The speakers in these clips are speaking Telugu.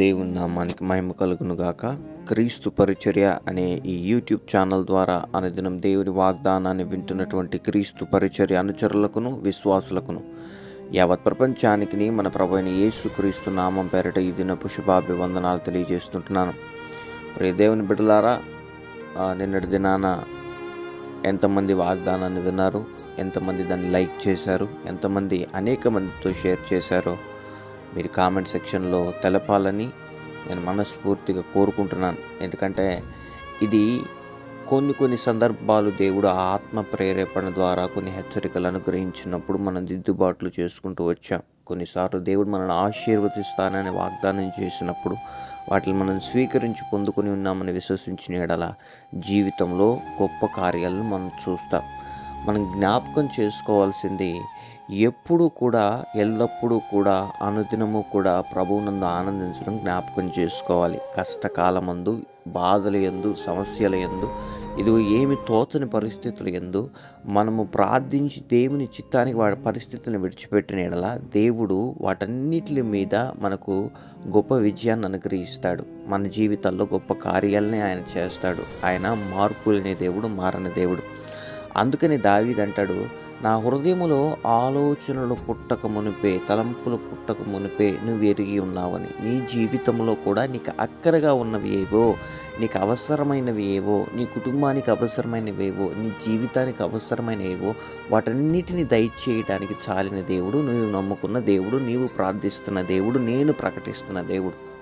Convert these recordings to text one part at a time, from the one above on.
దేవుని నామానికి మహిమ కలుగును గాక. క్రీస్తు పరిచర్య అనే ఈ యూట్యూబ్ ఛానల్ ద్వారా అనుదినం దేవుని వాగ్దానాన్ని వింటున్నటువంటి క్రీస్తు పరిచర్య అనుచరులకును విశ్వాసులకును. యావత్ ప్రపంచానికి మన ప్రభుని అయిన యేసు క్రీస్తు నామం పేరట ఈ దినపు శుభాభివందనాలు తెలియజేస్తుంటున్నాను. ప్రియ దేవుని బిడ్డలారా నిన్నటి దినాన ఎంతమంది వాగ్దానాన్ని విన్నారు ఎంతమంది దాన్ని లైక్ చేశారు ఎంతమంది అనేక మందితో షేర్ చేశారో మీరు కామెంట్ సెక్షన్లో తెలపాలని నేను మనస్ఫూర్తిగా కోరుకుంటున్నాను. ఎందుకంటే ఇది కొన్ని కొన్ని సందర్భాలు దేవుడు ఆత్మ ప్రేరేపణ ద్వారా కొన్ని హెచ్చరికలు అనుగ్రహించినప్పుడు మనం దిద్దుబాట్లు చేసుకుంటూ వచ్చాం. కొన్నిసార్లు దేవుడు మనల్ని ఆశీర్వదిస్తానని వాగ్దానం చేసినప్పుడు వాటిని మనం స్వీకరించి పొందుకొని ఉన్నామని విశ్వసించిన ఎడల జీవితంలో గొప్ప కార్యాలను మనం చూస్తాం. మనం జ్ఞాపకం చేసుకోవాల్సింది ఎప్పుడు కూడా ఎల్లప్పుడూ కూడా అనుదినము కూడా ప్రభువునందు ఆనందించడం జ్ఞాపకం చేసుకోవాలి. కష్టకాలమందు బాధల ఎందు సమస్యల ఎందు ఇది ఏమి తోచని పరిస్థితులు ఎందు మనము ప్రార్థించి దేవుని చిత్తానికి వాడి పరిస్థితులను విడిచిపెట్టిన ఎడల దేవుడు వాటన్నిటి మీద మనకు గొప్ప విజయాన్ని అనుగ్రహిస్తాడు. మన జీవితాల్లో గొప్ప కార్యాలని ఆయన చేస్తాడు. ఆయన మార్పులనే దేవుడు మారని దేవుడు. అందుకని దావీదంటాడు అంటాడు నా హృదయములో ఆలోచనలు పుట్టక మునిపే తలంపులు పుట్టక మునిపే నువ్వు ఎరిగి ఉన్నావని నీ జీవితంలో కూడా నీకు అక్కరగా ఉన్నవి ఏవో నీకు అవసరమైనవి ఏవో నీ కుటుంబానికి అవసరమైనవి ఏవో నీ జీవితానికి అవసరమైన ఏవో వాటన్నిటిని దయచేయడానికి చాలిన దేవుడు నువ్వు నమ్ముకున్న దేవుడు నీవు ప్రార్థిస్తున్న దేవుడు నేను ప్రకటిస్తున్న దేవుడు.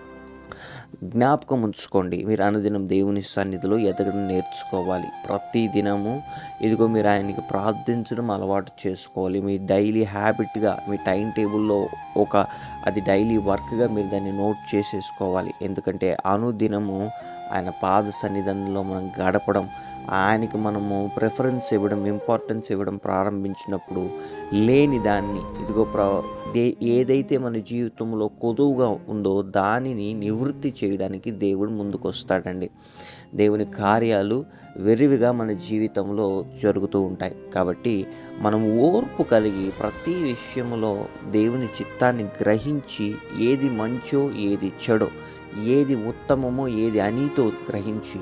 జ్ఞాపకం ఉంచుకోండి. మీరు అనుదినం దేవుని సన్నిధిలో ఎదగడం నేర్చుకోవాలి. ప్రతి దినము ఇదిగో మీరు ఆయనకి ప్రార్థించడం అలవాటు చేసుకోవాలి. మీ డైలీ హ్యాబిట్గా మీ టైం టేబుల్లో ఒక అది డైలీ వర్క్గా మీరు దాన్ని నోట్ చేసేసుకోవాలి. ఎందుకంటే అనుదినము ఆయన పాద సన్నిధానంలో మనం గడపడం ఆయనకి మనము ప్రిఫరెన్స్ ఇవ్వడం ఇంపార్టెన్స్ ఇవ్వడం ప్రారంభించినప్పుడు లేని దాన్ని. ఇదిగో ప్ర దే- ఏదైతే మన జీవితంలో కొదువుగా ఉందో దానిని నివృత్తి చేయడానికి దేవుడు ముందుకొస్తాడండి. దేవుని కార్యాలు వెరివిగా మన జీవితంలో జరుగుతూ ఉంటాయి. కాబట్టి మనం ఓర్పు కలిగి ప్రతి విషయంలో దేవుని చిత్తాన్ని గ్రహించి ఏది మంచో ఏది చెడో ఏది ఉత్తమమో ఏది అనీతో గ్రహించి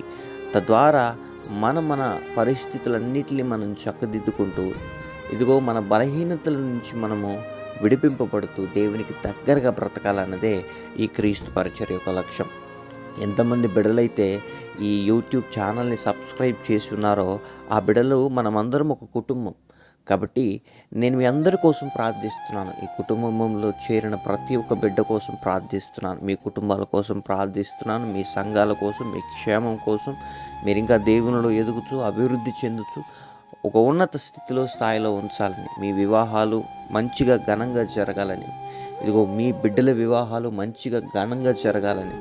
తద్వారా మన మన పరిస్థితులన్నిటిని మనం చక్కదిద్దుకుంటూ ఇదిగో మన బలహీనతల నుంచి మనము విడిపింపబడుతూ దేవునికి దగ్గరగా బ్రతకాలన్నదే ఈ క్రీస్తు పరిచర్ యొక్క లక్ష్యం. ఎంతమంది బిడలైతే ఈ యూట్యూబ్ ఛానల్ని సబ్స్క్రైబ్ చేసి ఉన్నారో ఆ బిడలు మనమందరం ఒక కుటుంబం. కాబట్టి నేను మీ అందరి కోసం ప్రార్థిస్తున్నాను. ఈ కుటుంబంలో చేరిన ప్రతి ఒక్క బిడ్డ కోసం ప్రార్థిస్తున్నాను. మీ కుటుంబాల కోసం ప్రార్థిస్తున్నాను. మీ సంఘాల కోసం మీ క్షేమం కోసం. మీరు ఇంకా దేవునిలో ఎదుగుతూ అభివృద్ధి చెందుతూ ఒక ఉన్నత స్థితిలో స్థాయిలో ఉంచాలని మీ వివాహాలు మంచిగా ఘనంగా జరగాలని ఇదిగో మీ బిడ్డల వివాహాలు మంచిగా ఘనంగా జరగాలని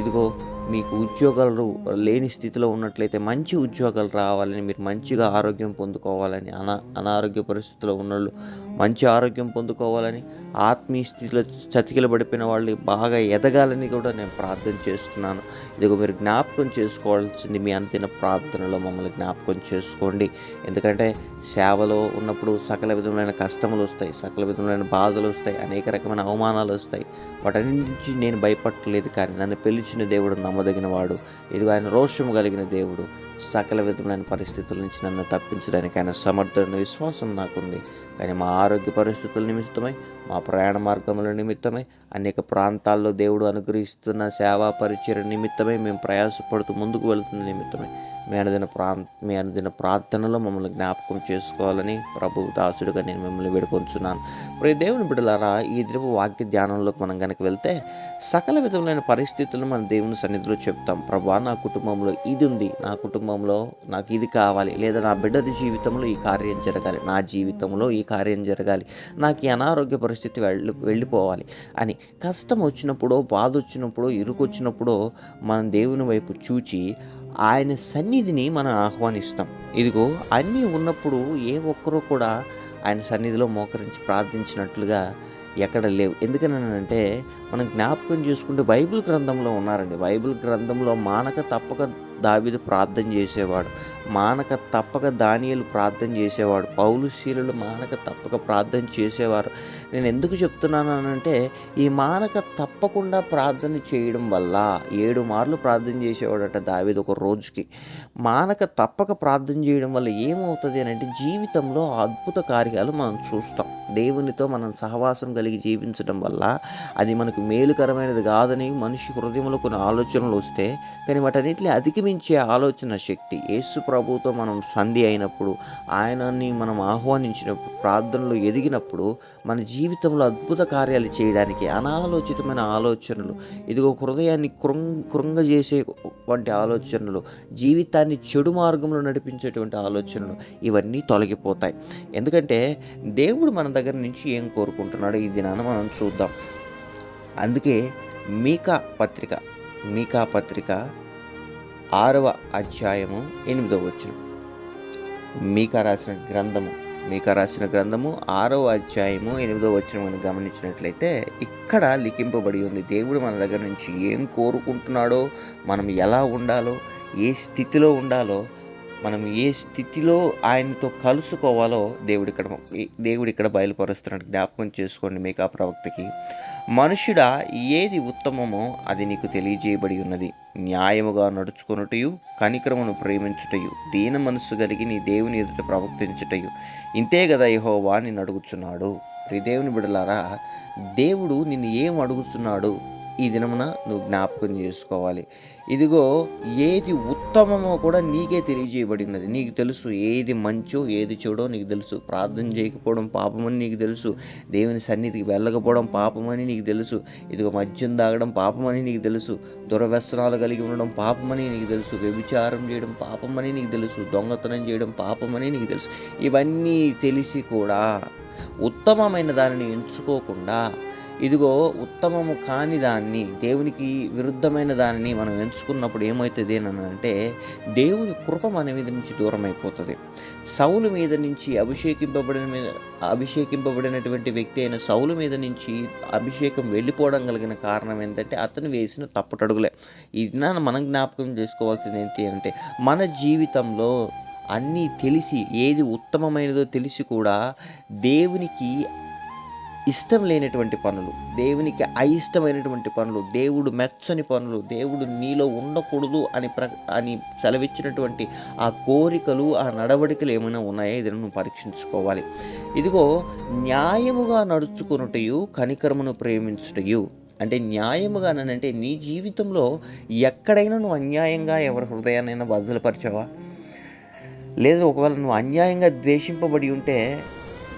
ఇదిగో మీకు ఉద్యోగాలు లేని స్థితిలో ఉన్నట్లయితే మంచి ఉద్యోగాలు రావాలని మీరు మంచిగా ఆరోగ్యం పొందుకోవాలని అనా అనారోగ్య పరిస్థితిలో ఉన్నోళ్ళు మంచి ఆరోగ్యం పొందుకోవాలని ఆత్మీయ స్థితిలో చతికిల పడిపోయిన వాళ్ళు బాగా ఎదగాలని కూడా నేను ప్రార్థన చేస్తున్నాను. ఇదిగో మీరు జ్ఞాపకం చేసుకోవాల్సింది మీ అంతిన ప్రార్థనలో మమ్మల్ని జ్ఞాపకం చేసుకోండి. ఎందుకంటే సేవలో ఉన్నప్పుడు సకల విధములైన కష్టములు వస్తాయి సకల విధములైన బాధలు వస్తాయి అనేక రకమైన అవమానాలు వస్తాయి. వాటన్నింటి నేను భయపడలేదు కానీ నన్ను పిలిచిన దేవుడు నమ్మదగిన వాడు. ఇది ఆయన రోషము కలిగిన దేవుడు. సకల విధములైన పరిస్థితుల నుంచి నన్ను తప్పించడానికి ఆయన సమర్థమైన విశ్వాసం నాకుంది. కానీ మా ఆరోగ్య పరిస్థితుల నిమిత్తమై మా ప్రయాణ మార్గముల నిమిత్తమై అనేక ప్రాంతాల్లో దేవుడు అనుగ్రహిస్తున్న సేవా పరిచయ నిమిత్తమై మేము ప్రయాసపడుతూ ముందుకు వెళుతున్న నిమిత్తమే మేనదిన ప్రా మేనదిన ప్రార్థనలో మమ్మల్ని జ్ఞాపకం చేసుకోవాలని ప్రభు దాసుడుగా నేను మిమ్మల్ని వేడుకొంచున్నాను. ప్రియ దేవుని బిడ్డలారా ఈ దినపు వాక్య ధ్యానంలోకి మనం కనుక వెళ్తే సకల విధములైన పరిస్థితులను మన దేవుని సన్నిధిలో చెప్తాం. ప్రభా నా కుటుంబంలో ఇది ఉంది. నా కుటుంబంలో నాకు ఇది కావాలి. లేదా నా బిడ్డల జీవితంలో ఈ కార్యం జరగాలి. నా జీవితంలో ఈ కార్యం జరగాలి. నాకు ఈ అనారోగ్య పరిస్థితి వెళ్ళి వెళ్ళిపోవాలి అని. కష్టం వచ్చినప్పుడు బాధ వచ్చినప్పుడు ఇరుకు వచ్చినప్పుడు మనం దేవుని వైపు చూచి ఆయన సన్నిధిని మనం ఆహ్వానిస్తాం. ఇదిగో అన్నీ ఉన్నప్పుడు ఏ ఒక్కరూ కూడా ఆయన సన్నిధిలో మోకరించి ప్రార్థించినట్లుగా ఎక్కడ లేవు. ఎందుకనంటే మనం జ్ఞాపకం చేసుకుంటే బైబిల్ గ్రంథంలో ఉన్నారండి. బైబిల్ గ్రంథంలో మానక తప్పక దావిదు ప్రార్థన చేసేవాడు. మానక తప్పక దానియలు ప్రార్థన చేసేవాడు. పౌలు శీలులు మానక తప్పక ప్రార్థన చేసేవారు. నేను ఎందుకు చెప్తున్నాను అంటే ఈ మానక తప్పకుండా ప్రార్థన చేయడం వల్ల ఏడు మార్లు ప్రార్థన చేసేవాడట దావీదు ఒక రోజుకి. మానక తప్పక ప్రార్థన చేయడం వల్ల ఏమవుతుంది అని అంటే జీవితంలో అద్భుత కార్యాలు మనం చూస్తాం. దేవునితో మనం సహవాసం కలిగి జీవించడం వల్ల అది మనకు మేలుకరమైనది కాదని మనిషి హృదయంలో కొన్ని ఆలోచనలు వస్తే కానీ వాటన్నిటిని అధిగమించే ఆలోచన శక్తి. యేసు ప్రభుతో మనం సంధి అయినప్పుడు ఆయనని మనం ఆహ్వానించినప్పుడు ప్రార్థనలు ఎదిగినప్పుడు మన జీవితంలో అద్భుత కార్యాలు చేయడానికి అనాలోచితమైన ఆలోచనలు ఇదిగో హృదయాన్ని కృంగ కృంగజేసే వంటి ఆలోచనలు జీవితాన్ని చెడు మార్గంలో నడిపించేటువంటి ఆలోచనలు ఇవన్నీ తొలగిపోతాయి. ఎందుకంటే దేవుడు మన దగ్గర నుంచి ఏం కోరుకుంటున్నాడో ఈ దినాన మనం చూద్దాం. అందుకే మీకా పత్రిక మీకా పత్రిక ఆరవ అధ్యాయము ఎనిమిదవ వచనం. మీకా రాసిన గ్రంథము మీకా రాసిన గ్రంథము ఆరవ అధ్యాయము ఎనిమిదవ వచనం అని గమనించినట్లయితే ఇక్కడ లిఖింపబడి ఉంది దేవుడు మన దగ్గర నుంచి ఏం కోరుకుంటున్నాడో మనం ఎలా ఉండాలో ఏ స్థితిలో ఉండాలో మనం ఏ స్థితిలో ఆయనతో కలుసుకోవాలో దేవుడు ఇక్కడ దేవుడు ఇక్కడ బయలుపరుస్తున్నాడు. జ్ఞాపకం చేసుకోండి మీకా ప్రవక్తకి. మనుష్యుడా ఏది ఉత్తమమో అది నీకు తెలియజేయబడి ఉన్నది. న్యాయముగా నడుచుకొనుటయు కనిక్రమను ప్రేమించుటయు దీన మనస్సు కలిగి నీ దేవుని ఎదుట ప్రవర్తించుటయు. ఇంతే కదా యహోవా నిన్ను అడుగుచున్నాడు ప్రి దేవుని బిడలారా దేవుడు నిన్ను ఏం అడుగుతున్నాడు? ఈ దినమున నువ్వు జ్ఞాపకం చేసుకోవాలి. ఇదిగో ఏది ఉత్తమమో కూడా నీకే తెలియజేయబడినది. నీకు తెలుసు ఏది మంచో ఏది చెడో నీకు తెలుసు. ప్రార్థన చేయకపోవడం పాపమని నీకు తెలుసు. దేవుని సన్నిధికి వెళ్ళకపోవడం పాపమని నీకు తెలుసు. ఇదిగో మద్యం తాగడం పాపమని నీకు తెలుసు. దురవ్యసనాలు కలిగి ఉండడం పాపమని నీకు తెలుసు. వ్యభిచారం చేయడం పాపమని నీకు తెలుసు. దొంగతనం చేయడం పాపమని నీకు తెలుసు. ఇవన్నీ తెలిసి కూడా ఉత్తమమైన దానిని ఎంచుకోకుండా ఇదిగో ఉత్తమము కాని దాన్ని దేవునికి విరుద్ధమైన దానిని మనం ఎంచుకున్నప్పుడు ఏమవుతుంది అని అంటే దేవుని కృప మన మీద నుంచి దూరం అయిపోతుంది సౌలు మీద నుంచి అభిషేకింపబడిన మీద అభిషేకింపబడినటువంటి వ్యక్తి అయిన సౌలు మీద నుంచి అభిషేకం వెళ్ళిపోవడం కలిగిన కారణం ఏంటంటే అతను వేసిన తప్పుటడుగులే. ఇది మనం జ్ఞాపకం చేసుకోవాల్సింది ఏంటి అంటే మన జీవితంలో అన్నీ తెలిసి ఏది ఉత్తమమైనదో తెలిసి కూడా దేవునికి ఇష్టం లేనటువంటి పనులు దేవునికి అయిష్టమైనటువంటి పనులు దేవుడు మెచ్చని పనులు దేవుడు నీలో ఉండకూడదు అని ప్ర అని సెలవిచ్చినటువంటి ఆ కోరికలు ఆ నడవడికలు ఏమైనా ఉన్నాయో? ఇది నువ్వు పరీక్షించుకోవాలి. ఇదిగో న్యాయముగా నడుచుకున్నటయు కనికరమును ప్రేమించుటయు. అంటే న్యాయముగా అంటే నీ జీవితంలో ఎక్కడైనా నువ్వు అన్యాయంగా ఎవరి హృదయాన్నైనా బదులుపరిచావా లేదు ఒకవేళ నువ్వు అన్యాయంగా ద్వేషింపబడి ఉంటే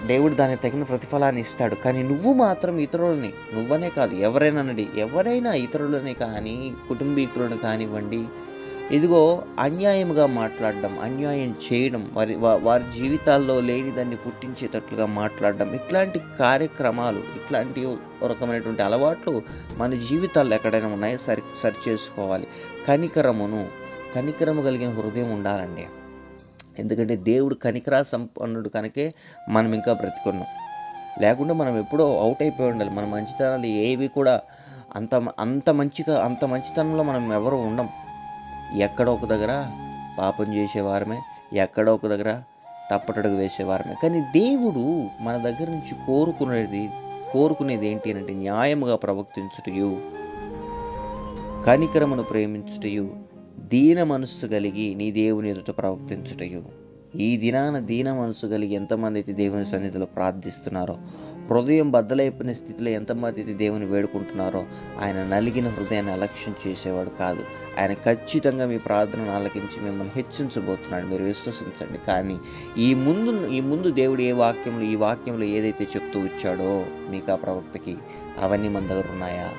దేవుడు దానికి తగిన ప్రతిఫలాన్ని ఇస్తాడు. కానీ నువ్వు మాత్రం ఇతరులని నువ్వనే కాదు ఎవరైనా నడి ఎవరైనా ఇతరులని కానీ కుటుంబీకులను కానివ్వండి. ఇదిగో అన్యాయముగా మాట్లాడడం అన్యాయం చేయడం వారి వారి జీవితాల్లో లేని దాన్ని పుట్టించేటట్లుగా మాట్లాడడం ఇట్లాంటి కార్యక్రమాలు ఇట్లాంటి రకమైనటువంటి అలవాట్లు మన జీవితాల్లో ఎక్కడైనా ఉన్నాయో సరి సరి చేసుకోవాలి. కనికరమును కనికరము కలిగిన హృదయం ఉండాలండి. ఎందుకంటే దేవుడు కనికరా సంపన్నుడు కనుకే మనం ఇంకా బ్రతికున్నాం. లేకుండా మనం ఎప్పుడో అవుట్ అయిపోయి ఉండాలి. మన మంచితనాలు ఏవి కూడా అంత అంత మంచిగా అంత మంచితనంలో మనం ఎవరు ఉండం. ఎక్కడో ఒక దగ్గర పాపం చేసేవారమే ఎక్కడో ఒక దగ్గర తప్పటడుగు వేసేవారమే. కానీ దేవుడు మన దగ్గర నుంచి కోరుకునేది కోరుకునేది ఏంటి అంటే న్యాయముగా ప్రవర్తించుటయు కనికరమును ప్రేమించుటయు దీన మనస్సు కలిగి నీ దేవుని ఎదుట ప్రవర్తించుటయు. ఈ దినాన దీన మనసు కలిగి ఎంతమంది అయితే దేవుని సన్నిధిలో ప్రార్థిస్తున్నారో హృదయం బద్దలైపోయిన స్థితిలో ఎంతమంది అయితే దేవుని వేడుకుంటున్నారో ఆయన నలిగిన హృదయాన్ని అలక్ష్యం చేసేవాడు కాదు. ఆయన ఖచ్చితంగా మీ ప్రార్థనను ఆలకించి మిమ్మల్ని హెచ్చించబోతున్నాడు. మీరు విశ్వసించండి. కానీ ఈ ముందు ఈ ముందు దేవుడు ఏ వాక్యంలో ఈ వాక్యంలో ఏదైతే చెప్తూ వచ్చాడో మీకు ఆ ప్రవక్తకి అవన్నీ మన దగ్గర ఉన్నాయా?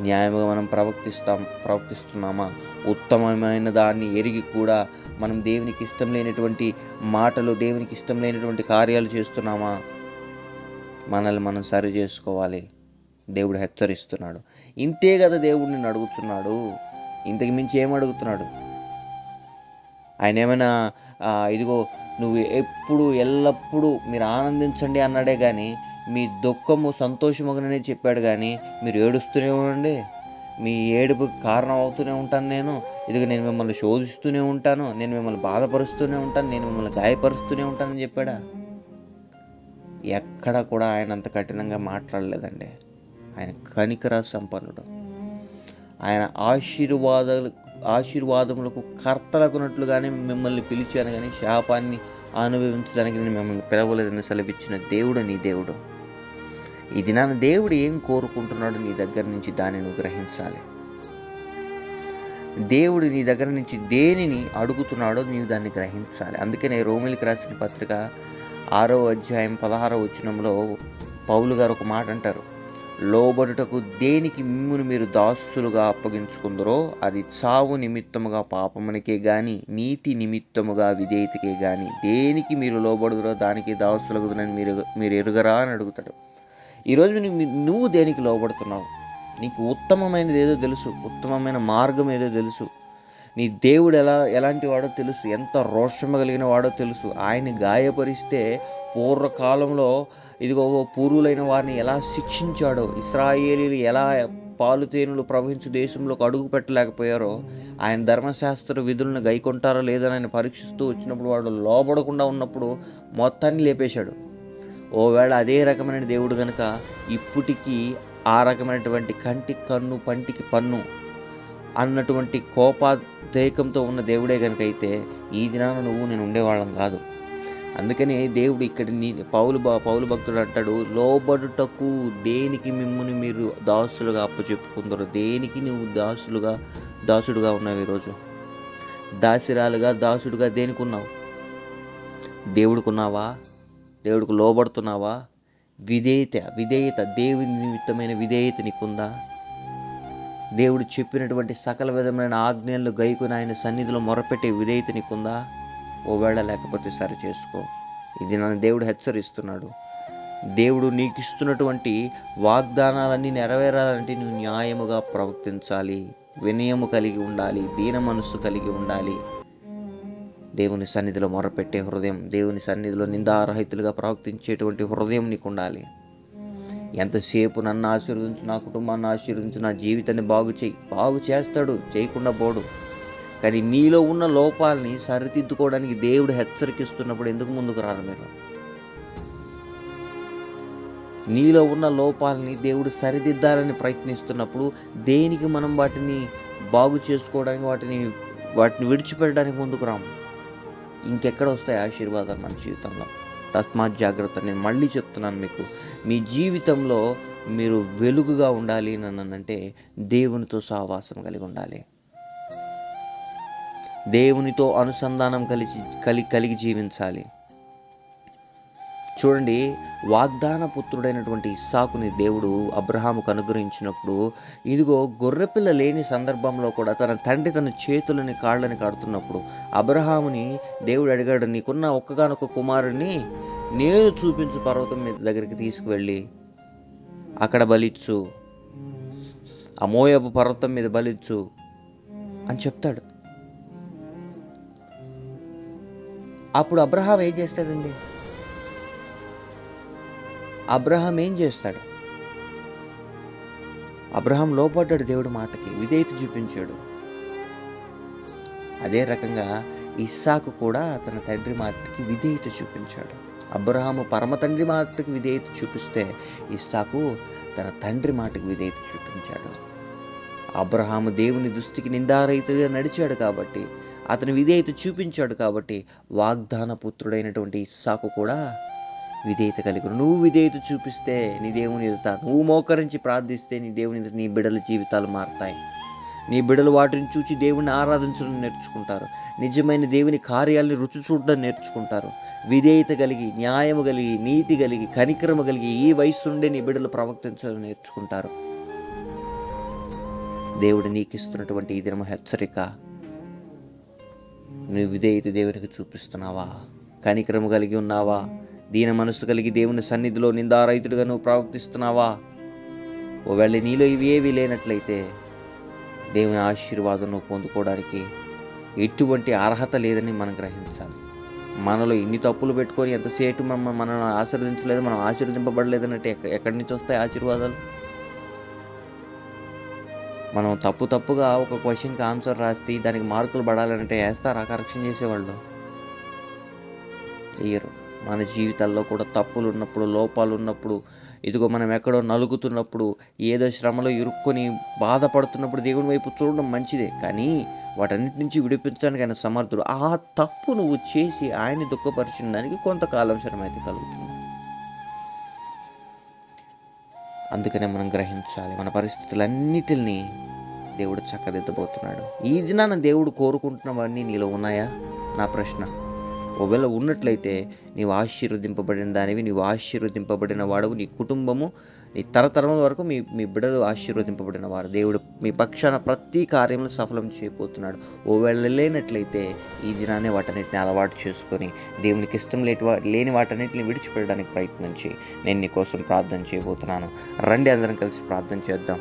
న్యాయముగా మనం ప్రవర్తిస్తాం ప్రవర్తిస్తున్నామా? ఉత్తమమైన దాన్ని ఎరిగి కూడా మనం దేవునికి ఇష్టం లేనటువంటి మాటలు దేవునికి ఇష్టం లేనటువంటి కార్యాలు చేస్తున్నామా? మనల్ని మనం సరి చేసుకోవాలి. దేవుడు హెచ్చరిస్తున్నాడు. ఇంతే కదా దేవుడిని అడుగుతున్నాడు. ఇంతకు మించి ఏం అడుగుతున్నాడు? ఆయన ఏమైనా ఇదిగో నువ్వు ఎప్పుడు ఎల్లప్పుడూ మీరు ఆనందించండి అన్నాడే కానీ మీ దుఃఖము సంతోషముగానే చెప్పాడు కానీ మీరు ఏడుస్తూనే ఉండండి. మీ ఏడుపుకి కారణం అవుతూనే ఉంటాను నేను. ఇదిగో నేను మిమ్మల్ని శోధిస్తూనే ఉంటాను. నేను మిమ్మల్ని బాధపరుస్తూనే ఉంటాను. నేను మిమ్మల్ని గాయపరుస్తూనే ఉంటానని చెప్పాడా? ఎక్కడ కూడా ఆయన అంత కఠినంగా మాట్లాడలేదండి. ఆయన కనికర సంపన్నుడు. ఆయన ఆశీర్వాదాలు ఆశీర్వాదములకు కర్తలకున్నట్లుగానే మిమ్మల్ని పిలిచాను కానీ శాపాన్ని అనుభవించడానికి నేను మిమ్మల్ని పిలవలేదని సెలవిచ్చిన దేవుడు నీ దేవుడు. ఈ దినాన దేవుడు ఏం కోరుకుంటున్నాడు నీ దగ్గర నుంచి దాన్ని నువ్వు గ్రహించాలి. దేవుడు నీ దగ్గర నుంచి దేనిని అడుగుతున్నాడో నీవు దాన్ని గ్రహించాలి. అందుకనే రోమిలికి రాసిన పత్రిక ఆరో అధ్యాయం పదహారో వచనంలో పౌలు గారు ఒక మాట అంటారు. లోబడుటకు దేనికి మిమ్మును మీరు దాసులుగా అప్పగించుకుందరో అది చావు నిమిత్తముగా పాపమునికే గాని నీతి నిమిత్తముగా విధేయతకే గాని దేనికి మీరు లోబడుదరో దానికి దాసులగుదనని మీరు మీరు ఎరుగరా అని అడుగుతాడు. ఈరోజు నువ్వు నువ్వు దేనికి లోబడుతున్నావు? నీకు ఉత్తమమైనది ఏదో తెలుసు ఉత్తమమైన మార్గం ఏదో తెలుసు. నీ దేవుడు ఎలా ఎలాంటి వాడో తెలుసు ఎంత రోషం కలిగిన వాడో తెలుసు. ఆయన గాయపరిస్తే పూర్వకాలంలో ఇదిగో పూర్వులైన వారిని ఎలా శిక్షించాడో ఇస్రాయేలీలు ఎలా పాలుతేనులు ప్రవహించు దేశంలోకి అడుగు పెట్టలేకపోయారో ఆయన ధర్మశాస్త్ర విధులను గైకొంటారో లేదని ఆయన పరీక్షిస్తూ వచ్చినప్పుడు వాడు లోబడకుండా ఉన్నప్పుడు మొత్తాన్ని లేపేశాడు. ఓవేళ అదే రకమైన దేవుడు కనుక ఇప్పటికీ ఆ రకమైనటువంటి కంటి కన్ను పంటికి పన్ను అన్నటువంటి కోపాదేకంతో ఉన్న దేవుడే కనుక అయితే ఈ దినాన నువ్వు నేను ఉండేవాళ్ళం కాదు. అందుకని దేవుడు ఇక్కడ నీ పౌలు పౌలు భక్తుడు అంటాడు లోబడుటకు దేనికి మిమ్మల్ని మీరు దాసులుగా అప్పచెప్పుకుందరు దేనికి నువ్వు దాసులుగా దాసుడుగా ఉన్నావు ఈరోజు? దాసిరాలుగా దాసుడుగా దేనికి ఉన్నావు దేవుడికున్నావా? దేవుడికి లోబడుతున్నావా? విధేయత విధేయత దేవుని నిమిత్తమైన విధేయత నీకుందా? దేవుడు చెప్పినటువంటి సకల విధమైన ఆజ్ఞలను గైకుని ఆయన సన్నిధిలో మొరపెట్టే విధేయత నీకుందా? ఓవేళ లేకపోతే సరి చేసుకో. ఇది నన్ను దేవుడు హెచ్చరిస్తున్నాడు. దేవుడు నీకు ఇస్తున్నటువంటి వాగ్దానాలన్నీ నెరవేరాలంటే నువ్వు న్యాయముగా ప్రవర్తించాలి. వినయము కలిగి ఉండాలి దీన మనస్సు కలిగి ఉండాలి. దేవుని సన్నిధిలో మొరపెట్టే హృదయం దేవుని సన్నిధిలో నిందారహితులుగా ప్రవర్తించేటువంటి హృదయం నీకు ఉండాలి ఎంతసేపు నన్ను ఆశీర్వదించు నా కుటుంబాన్ని ఆశీర్వదించు నా జీవితాన్ని బాగు చేయి. బాగు చేస్తాడు చేయకుండా పోడు. కానీ నీలో ఉన్న లోపాలని సరిదిద్దుకోవడానికి దేవుడు హెచ్చరికిస్తున్నప్పుడు ఎందుకు ముందుకు రారు మీరు? నీలో ఉన్న లోపాలని దేవుడు సరిదిద్దాలని ప్రయత్నిస్తున్నప్పుడు దేనికి మనం వాటిని బాగు చేసుకోవడానికి వాటిని వాటిని విడిచిపెట్టడానికి ముందుకు రాము? ఇంకెక్కడ వస్తాయి ఆశీర్వాదాలు మన జీవితంలో? తస్మాత్ జాగ్రత్త. నేను మళ్ళీ చెప్తున్నాను మీకు. మీ జీవితంలో మీరు వెలుగుగా ఉండాలి అంటే దేవునితో సహవాసం కలిగి ఉండాలి. దేవునితో అనుసంధానం కలిగి కలిగి కలిగి జీవించాలి. చూడండి వాగ్దాన పుత్రుడైనటువంటి ఇస్సాకుని దేవుడు అబ్రహాముకు అనుగ్రహించినప్పుడు ఇదిగో గొర్రెపిల్ల లేని సందర్భంలో కూడా తన తండ్రి తన చేతులని కాళ్ళని కడుతున్నప్పుడు అబ్రహాముని దేవుడు అడిగాడు నీకున్న ఒక్కగానొక్క కుమారుడిని నేను చూపించు పర్వతం మీద దగ్గరికి తీసుకువెళ్ళి అక్కడ బలిచ్చు అమోయపు పర్వతం మీద బలిచ్చు అని చెప్తాడు. అప్పుడు అబ్రహాం ఏం చేస్తాడండి? అబ్రహాం ఏం చేస్తాడు? అబ్రహాం లోపడ్డాడు దేవుడి మాటకి విధేయత చూపించాడు. అదే రకంగా ఇస్సాకు కూడా తన తండ్రి మాటకి విధేయత చూపించాడు. అబ్రహాము పరమ తండ్రి మాటకి విధేయత చూపిస్తే ఇస్సాకు తన తండ్రి మాటకి విధేయత చూపించాడు. అబ్రహాము దేవుని దృష్టికి నిందారహితుగా నడిచాడు కాబట్టి అతను విధేయత చూపించాడు కాబట్టి వాగ్దాన పుత్రుడైనటువంటి ఇస్సాకు కూడా విధేయత కలిగి నువ్వు విధేయత చూపిస్తే నీ దేవుని ఎదుట నువ్వు మోకరించి ప్రార్థిస్తే నీ దేవుని ఎదుట నీ బిడ్డల జీవితాలు మారుతాయి. నీ బిడ్డలు వాటిని చూచి దేవుని ఆరాధించడం నేర్చుకుంటారు. నిజమైన దేవుని కార్యాలని రుచి చూడడం నేర్చుకుంటారు. విధేయత కలిగి న్యాయము కలిగి నీతి కలిగి కనికరము కలిగి ఈ వయసు నుండే నీ బిడ్డలు ప్రవర్తించడం నేర్చుకుంటారు. దేవుడు నీకు ఇస్తున్నటువంటి ఈ దినము హెచ్చరిక నువ్వు విధేయత దేవునికి చూపిస్తున్నావా? కనికరము కలిగి ఉన్నావా? దీన మనసు కలిగి దేవుని సన్నిధిలో నిందారహితుడిగా నువ్వు ప్రవర్తిస్తున్నావా? ఒకవేళ నీలో ఇవి లేనట్లయితే దేవుని ఆశీర్వాదం నువ్వు పొందుకోవడానికి ఎటువంటి అర్హత లేదని మనం గ్రహించాలి. మనలో ఇన్ని తప్పులు పెట్టుకొని ఎంతసేపు మనం మనల్ని ఆశీర్వదించలేదు మనం ఆశీర్వదింపబడలేదన్నట్టు ఎక్కడ ఎక్కడి నుంచి వస్తాయి ఆశీర్వాదాలు? మనం తప్పు తప్పుగా ఒక క్వశ్చన్కి ఆన్సర్ రాస్తే దానికి మార్కులు పడాలంటే వేస్తారా కరెక్షన్ చేసేవాళ్ళు? వేయరు మన జీవితాల్లో కూడా తప్పులు ఉన్నప్పుడు లోపాలు ఉన్నప్పుడు ఇదిగో మనం ఎక్కడో నలుగుతున్నప్పుడు ఏదో శ్రమలో ఇరుక్కొని బాధపడుతున్నప్పుడు దేవుని వైపు చూడడం మంచిదే. కానీ వాటన్నిటి నుంచి విడిపించడానికి ఆయన సమర్థుడు. ఆ తప్పు నువ్వు చేసి ఆయన్ని దుఃఖపరిచిన దానికి కొంతకాలం శ్రమ అయితే కలుగుతుంది. అందుకనే మనం గ్రహించాలి మన పరిస్థితులన్నిటిని దేవుడు చక్కదిద్దబోతున్నాడు. ఈ దినాన దేవుడు కోరుకుంటున్నవన్నీ నీలో ఉన్నాయా? నా ప్రశ్న. ఒకవేళ ఉన్నట్లయితే నీవు ఆశీర్వదింపబడిన దానివి నీవు ఆశీర్వదింపబడిన వాడవు నీ కుటుంబము నీ తరతరముల వరకు మీ మీ బిడ్డలు ఆశీర్వదింపబడిన వారు. దేవుడు మీ పక్షాన ప్రతి కార్యంలో సఫలం చేయబోతున్నాడు. ఒకవేళ లేనట్లయితే ఈ దినాన్ని వాటన్నిటిని అలవాటు చేసుకొని దేవునికి ఇష్టం లేటి వా- లేని వాటన్నిటిని విడిచిపెట్టడానికి ప్రయత్నం చేయి. నేను నీ కోసం ప్రార్థన చేయబోతున్నాను. రండి అందరం కలిసి ప్రార్థన చేద్దాం.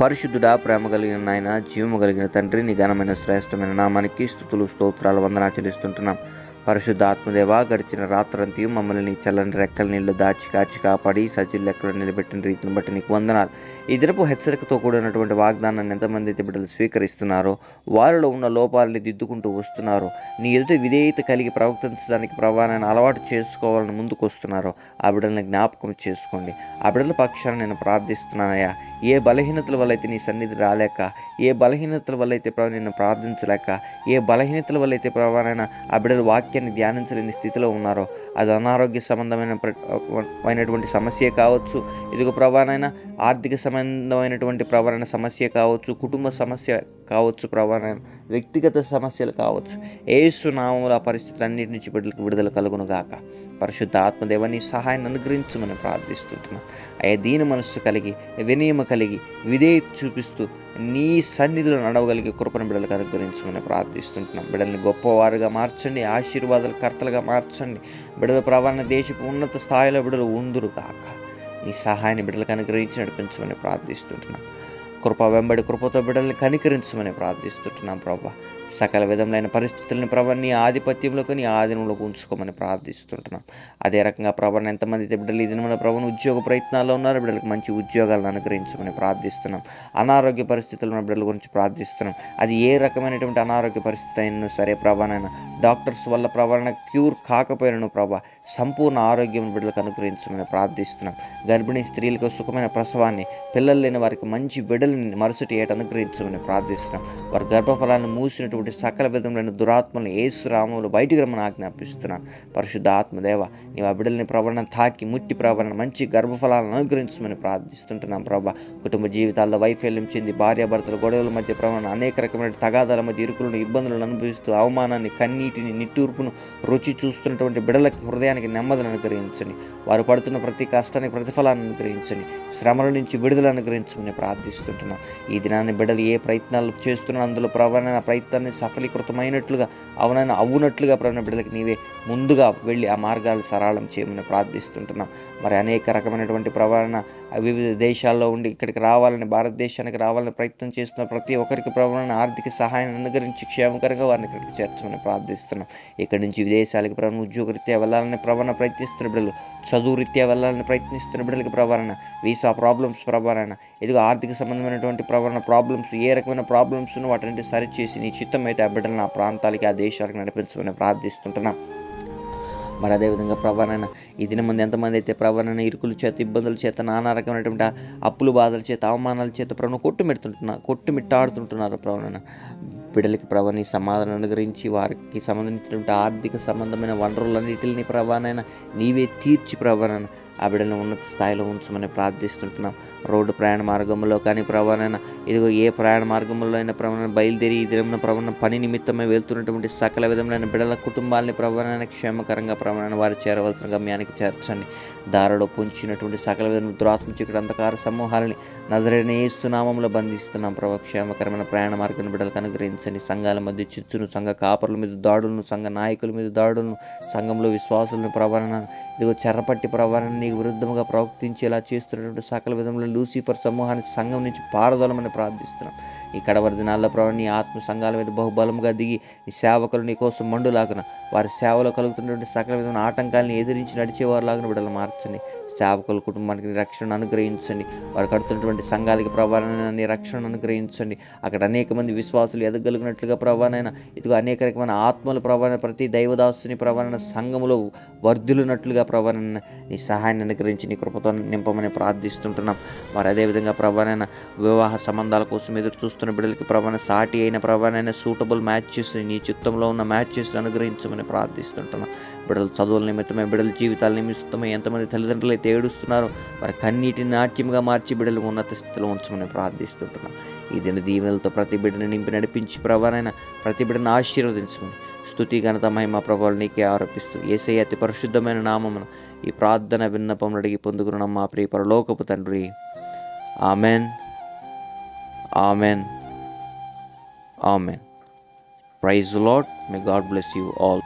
పరిశుద్ధుడా ప్రేమ కలిగిన నాయన జీవము కలిగిన తండ్రి నిదానమైన శ్రేష్టమైన నామానికి స్థుతులు స్తోత్రాలు వందనా చెల్లిస్తుంటున్నాం. పరిశుద్ధ ఆత్మదేవ గడిచిన రాత్రంతి మమ్మల్ని నీ చల్లని రెక్కల నీళ్ళు దాచి కాచి కాపాడి సజీలు లెక్కలు నిలబెట్టిన రీతిని బట్టి నీకు వందనాలు. ఈ దినపు హెచ్చరికతో కూడినటువంటి వాగ్దానాన్ని ఎంతమంది అయితే బిడ్డలు స్వీకరిస్తున్నారో వారిలో ఉన్న లోపాలని దిద్దుకుంటూ వస్తున్నారు. నీ ఎదుట విధేయత కలిగి ప్రవర్తించడానికి ప్రవాణాన్ని అలవాటు చేసుకోవాలని ముందుకు వస్తున్నారో ఆ బిడ్డలను జ్ఞాపకం చేసుకోండి. ఆ బిడ్డల పక్షాన్ని నేను ప్రార్థిస్తున్నానయ్యా. ఏ బలహీనతల వల్ల అయితే నీ సన్నిధి రాలేక ఏ బలహీనతల వల్ల అయితే ప్రభు నిన్ను ప్రార్థించలేక ఏ బలహీనతల వల్ల అయితే ప్రభావైనా ఆ బిడ్డలు వాక్యాన్ని ధ్యానించలేని స్థితిలో ఉన్నారో అది అనారోగ్య సంబంధమైన ప్ర- అయినటువంటి సమస్య కావచ్చు. ఇదిగో ప్రభానైనా ఆర్థిక సంబంధమైనటువంటి ప్రవరణ సమస్య కావచ్చు కుటుంబ సమస్య కావచ్చు ప్రవరణ వ్యక్తిగత సమస్యలు కావచ్చు. ఏసు నామముల ఆ పరిస్థితులన్నిటి నుంచి బిడ్డలకు విడుదల కలుగును గాక. పరిశుద్ధ ఆత్మదేవాన్ని సహాయాన్ని అనుగ్రహించమని ప్రార్థిస్తున్నాను అయ్యా దీని మనస్సు కలిగి వినయము కలిగి విధేయత చూపిస్తూ నీ సన్నిధిలో నడవగలిగే కృపను బిడ్డలకు అనుగ్రహించమని ప్రార్థిస్తుంటున్నాం. బిడ్డల్ని గొప్పవారుగా మార్చండి ఆశీర్వాదాల కర్తలుగా మార్చండి. బిడ్డల ప్రవాణ దేశపు ఉన్నత స్థాయిలో బిడ్డలు ఉందురు కాక నీ సహాయాన్ని బిడ్డలకు అనుగ్రహించి నడిపించమని ప్రార్థిస్తుంటున్నాం. కృప వెంబడి కృపతో బిడ్డల్ని కనికరించమని ప్రార్థిస్తుంటున్నాం ప్రభా. సకల విధములైన పరిస్థితులను ప్రభా నీ ఆధిపత్యంలోకి నీ ఆధీనంలోకి ఉంచుకోమని ప్రార్థిస్తుంటున్నాం. అదే రకంగా ప్రభాని ఎంతమంది అయితే బిడ్డలు ఇది మన ప్రభుని ఉద్యోగ ప్రయత్నాల్లో ఉన్నారు బిడ్డలకు మంచి ఉద్యోగాలను అనుగ్రహించమని ప్రార్థిస్తున్నాం. అనారోగ్య పరిస్థితులు ఉన్న బిడ్డల గురించి ప్రార్థిస్తున్నాం. అది ఏ రకమైనటువంటి అనారోగ్య పరిస్థితి అయినా సరే ప్రభానైనా డాక్టర్స్ వల్ల ప్రభాన క్యూర్ కాకపోయినను ప్రభా సంపూర్ణ ఆరోగ్యం బిడ్డలకు అనుగ్రహించమని ప్రార్థిస్తున్నాం. గర్భిణీ స్త్రీలకు సుఖమైన ప్రసవాన్ని పిల్లలు లేని వారికి మంచి బిడ్డలని మరుసటి ఏట అనుగ్రహించమని ప్రార్థిస్తున్నాం. వారి గర్భఫలాన్ని మూసినటువంటి సకల విధములైన దురాత్మలను ఏసు రాములు బయటికి రమ్మని ఆజ్ఞాపిస్తున్నాం. పరిశుద్ధ ఆత్మదేవ నీవు ఆ బిడ్డలని ప్రవణ తాకి ముట్టి ప్రవణ మంచి గర్భఫలాలను అనుగ్రహించమని ప్రార్థిస్తుంటున్నాం ప్రభా. కుటుంబ జీవితాల్లో వైఫల్యం చెంది భార్యాభర్తల గొడవల మధ్య ప్రవణ అనేక రకమైన తగాదాల మధ్య ఇరుకులను ఇబ్బందులను అనుభవిస్తూ అవమానాన్ని కన్నీటిని నిట్టూర్పును రుచి చూస్తున్నటువంటి బిడ్డలకి జీవితానికి నెమ్మదిని అనుగ్రహించండి. వారు పడుతున్న ప్రతి కష్టానికి ప్రతిఫలాన్ని అనుగ్రహించండి. శ్రమల నుంచి విడుదల అనుగ్రహించమని ప్రార్థిస్తుంటున్నాం. ఈ దినాన్ని బిడ్డలు ఏ ప్రయత్నాలు చేస్తున్నా అందులో ప్రవణ ప్రయత్నాన్ని సఫలీకృతమైనట్లుగా అవునైనా అవునట్లుగా ప్రవణ బిడ్డలకి నీవే ముందుగా వెళ్ళి ఆ మార్గాలు సరళం చేయమని ప్రార్థిస్తుంటున్నాం. మరి అనేక రకమైనటువంటి ప్రవరణ వివిధ దేశాల్లో ఉండి ఇక్కడికి రావాలని భారతదేశానికి రావాలని ప్రయత్నం చేస్తున్న ప్రతి ఒక్కరికి ప్రవరణ ఆర్థిక సహాయాన్ని అనుగ్రహించి క్షేమకరంగా వారిని ఇక్కడికి చేర్చమని ప్రార్థిస్తున్నాం. ఇక్కడి నుంచి విదేశాలకు ప్రభుత్వం ఉద్యోగరీత్యా వెళ్ళాలని ప్రవరణ ప్రయత్నిస్తున్న బిడ్డలు చదువు రీత్యా వెళ్ళాలని ప్రయత్నిస్తున్న బిడ్డలకి ప్రవరణ వీసా ప్రాబ్లమ్స్ ప్రవరణ ఇదిగో ఆర్థిక సంబంధమైనటువంటి ప్రవరణ ప్రాబ్లమ్స్ ఏ రకమైన ప్రాబ్లమ్స్ వాటిని సరిచేసి నీ చిత్తం అయితే ఆ బిడ్డలను ఆ ప్రాంతాలకి ఆ దేశాలకు నడిపించమని ప్రార్థిస్తుంటున్నాం. మరి అదేవిధంగా ప్రవణన ఈ దిన ముందు ఎంతమంది అయితే ప్రవణన ఇరుకుల చేత ఇబ్బందుల చేత నానా రకమైనటువంటి అప్పులు బాధల చేత అవమానాల చేత ప్రభు కొట్టుమిడుతుంటున్నారు కొట్టుమిట్టాడుతుంటున్నారు ప్రవణన బిడ్డలకి ప్రభాని సమాధానం అనుగ్రహించి వారికి సంబంధించినటువంటి ఆర్థిక సంబంధమైన వనరులన్నిటిని ప్రభానైనా నీవే తీర్చి ప్రభానైనా ఆ బిడ్డలను ఉన్నత స్థాయిలో ఉంచమని ప్రార్థిస్తుంటున్నాం. రోడ్డు ప్రయాణ మార్గంలో కానీ ప్రవణన ఇదిగో ఏ ప్రయాణ మార్గంలో అయినా ప్రవణ బయలుదేరి ఈ దినమున ప్రవణ పని నిమిత్తమై వెళ్తున్నటువంటి సకల విధములైన బిడ్డల కుటుంబాలని ప్రవణన క్షేమకరంగా ప్రవణన వారు చేరవలసిన గమ్యానికి చేర్చండి. దారిలో పొంచినటువంటి సకల విధమైన దురాత్మ చీకటి అంధకార సమూహాలని నజరైన ఏసునామంలో బంధిస్తున్నాం. ప్రభు క్షేమకరమైన ప్రయాణ మార్గాన్ని బిడ్డలకు అనుగ్రహించండి. సంఘాల మధ్య చిచ్చును సంఘ కాపర్ల మీద దాడులను సంఘ నాయకుల మీద దాడులను సంఘంలో విశ్వాసులను ప్రవరణ ఇదిగో చెరపట్టి ప్రవరణని నీకు విరుద్ధంగా ప్రవర్తించేలా చేస్తున్నటువంటి సకల విధంలో లూసిఫర్ సమూహాన్ని సంఘం నుంచి పారదోలమని ప్రార్థిస్తున్నాం. ఈ కడవరి దినాల్లో ప్రభు నీ ఆత్మ సంఘాల మీద బహుబలముగా దిగి నీ సేవకులు నీ కోసం మండులాగున వారి సేవలో కలుగుతున్నటువంటి సకల విధమైన ఆటంకాలను ఎదిరించి నడిచేవారిలాగా బిడ్డలు మార్చండి. సేవకుల కుటుంబానికి రక్షణ అనుగ్రహించండి. వారు కడుతున్నటువంటి సంఘాలకి ప్రభానైనా నీ రక్షణ అనుగ్రహించండి. అక్కడ అనేక మంది విశ్వాసులు ఎదగలిగినట్లుగా ప్రభానైనా ఇదిగో అనేక రకమైన ఆత్మలు ప్రభావం ప్రతి దైవదాసుని ప్రభాన సంఘములో వర్ధులున్నట్లుగా ప్రభానైనా నీ సహాయాన్ని అనుగ్రహించి నీ కృపతో నింపమని ప్రార్థిస్తుంటున్నాం. మరి అదేవిధంగా ప్రభానైనా వివాహ సంబంధాల కోసం ఎదురు చూస్తున్న బిడ్డలకి ప్రభాన సాటి అయిన ప్రభానైనా సూటబుల్ మ్యాచెస్ నీ చిత్తంలో ఉన్న మ్యాచెస్ అనుగ్రహించమని ప్రార్థిస్తుంటున్నాం. బిడ్డల చదువుల నిమిత్తమై బిడ్డల జీవితాల నిమిత్తమై ఎంతమంది తల్లిదండ్రులు అయితే ఏడుస్తున్నారో వారి కన్నీటిని నాట్యంగా మార్చి బిడ్డలు ఉన్నత స్థితిలో ఉంచమని ప్రార్థిస్తుంటున్నాం. ఈ దిన దీవెనలతో ప్రతి బిడ్డని నింపి నడిపించి ప్రభానైనా ప్రతి బిడ్డను ఆశీర్వదించమని స్థుతి ఘనత మహిమ ప్రభావాలు నీకే ఆరోపిస్తూ ఏసై అతి పరిశుద్ధమైన నామమున ఈ ప్రార్థన విన్నపం అడిగి పొందుకున్న మా ప్రియ పరలోకపు తండ్రి. Amen. Amen. Amen. Praise lord may God bless you all.